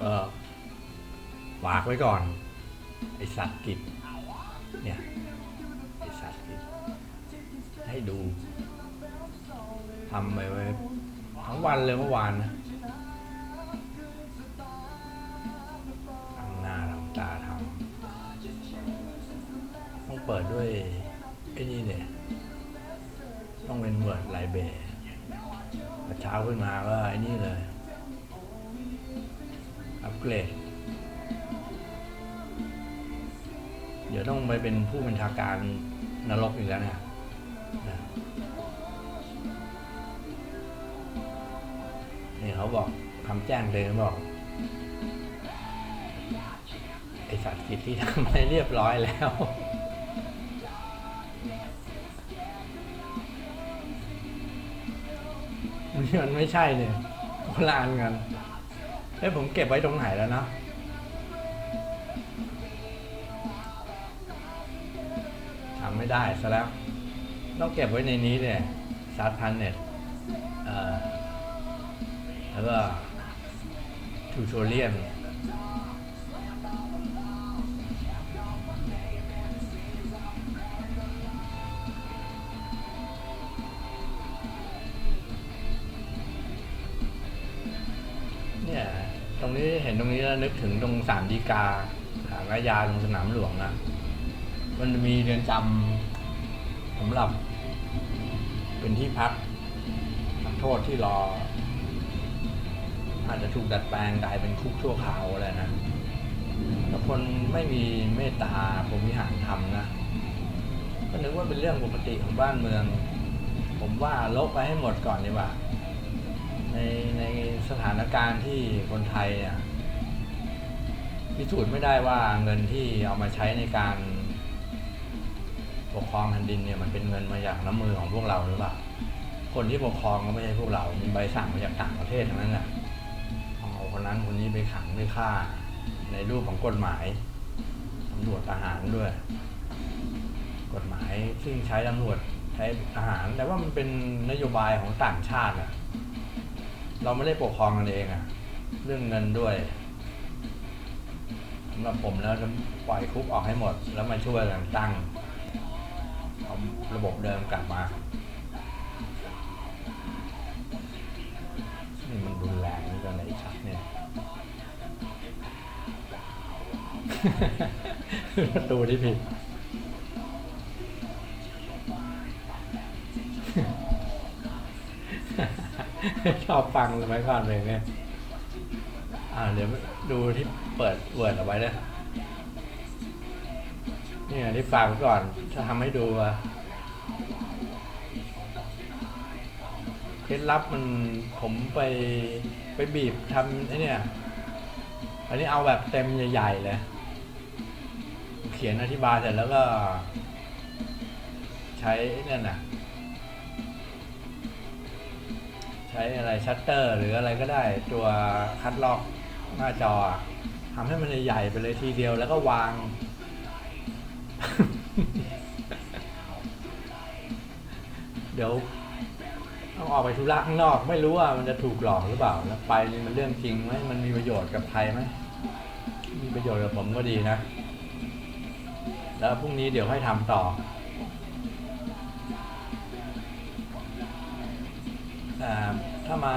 เออฝากไว้ก่อน ไอสัตว์กิจเนี่ย ไอสัตว์กิจให้ดูทำไปไว้ทั้งวันเลยเมื่อวานนะทำหน้าทำตาทำต้องเปิดด้วยไอ้นี่เนี่ย ต้องเป็นเวิร์ดไลเบรพอเช้าขึ้นมาก็ไอ้นี่เลย เกรด เดี๋ยวต้องไปเป็นผู้บัญชาการนรกอีกแล้วเนี่ยนะนี่เขาบอกคำแจ้งเลยเขาบอก ไอสัตว์กิจที่ทำให้เรียบร้อยแล้วนี่มันไม่ใช่เนี่ยคนละอันกัน เอ้ยผมเก็บไว้ตรงไหนแล้วนะทำไม่ได้ซะแล้ว ต้องเก็บไว้ในนี้เนี่ยซาร์พันเน็ตแล้วก็ทูโทเรียนเนี่ย รงนี้เห็นตรงนี้แล้วนึกถึงตรงสามดีกาสารยาตรงสนามหลวงอะมันมีเรือนจำสำหรับ เป็นที่พักนักโทษที่รอ อาจจะถูกดัดแปลงกลายเป็นคุกชั่วคราวอะไรนะแต่คนไม่มีเมตตาผมวิหารธรรมนะก็นึกว่าเป็นเรื่องปกติของบ้านเมือง ผมว่าลบไปให้หมดก่อนดีกว่า ในในสถานการณ์ที่คนไทยอะพิสูจน์ไม่ได้ว่าเงินที่เอามาใช้ในการปกครองแผ่นดินเนี่ยมันเป็นเงินมาจากน้ำมือของพวกเราหรือเปล่า คนที่ปกครองก็ไม่ใช่พวกเรา มีใบสั่งมาจากต่างประเทศทั้งนั้นแหละเอาคนนั้นคนนี้ไปขังไปฆ่า ในรูปของกฎหมายตำรวจทหารด้วย กฎหมายซึ่งใช้ตำรวจใช้ทหาร แต่ว่ามันเป็นนโยบายของต่างชาติอะ เราไม่ได้ปกครองกันเองอะเรื่องเงินด้วยสำหรับผมแล้วจะปล่อยคุกออกให้หมด แล้วมาช่วยกันตั้งเอาระบบเดิมกลับมานี่มันรุนแรงนี่ก็ไหนชักเนี่ยประตูที่ผิด ชอบฟังสมัยก่อนเลยเนี่ยอ่าเดี๋ยวดูที่เปิดเวิร์ดเอาไว้นะเนี่ยที่ฝากไว้ก่อนจะทำให้ดูว่าเคล็ดลับมันผมไปไปบีบทำไอ้เนี่ยอันนี้เอาแบบเต็มใหญ่ๆเลย เขียนอธิบายเสร็จแล้วก็ ใช้เนี่ยน่ะ ใช้อะไรชัตเตอร์ หรืออะไรก็ได้ตัวคัดลอกหน้าจอทำให้มันใหญ่ๆไปเลยทีเดียวแล้วก็วาง เดี๋ยวต้องออกไปธุระข้างนอก ไม่รู้ว่ามันจะถูกหลอกหรือเปล่าแล้วไปนี่มันเรื่องจริงไหมมันมีประโยชน์กับใครไหมมีประโยชน์กับผมก็ดีนะ แล้วพรุ่งนี้เดี๋ยวให้ทำต่อ ถ้ามา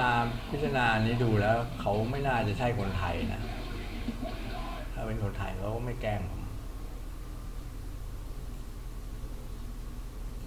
พิจารณานี้ดูแล้ว เขาไม่น่าจะใช่คนไทยนะ ถ้าเป็นคนไทยเขาก็ไม่แกล้งผม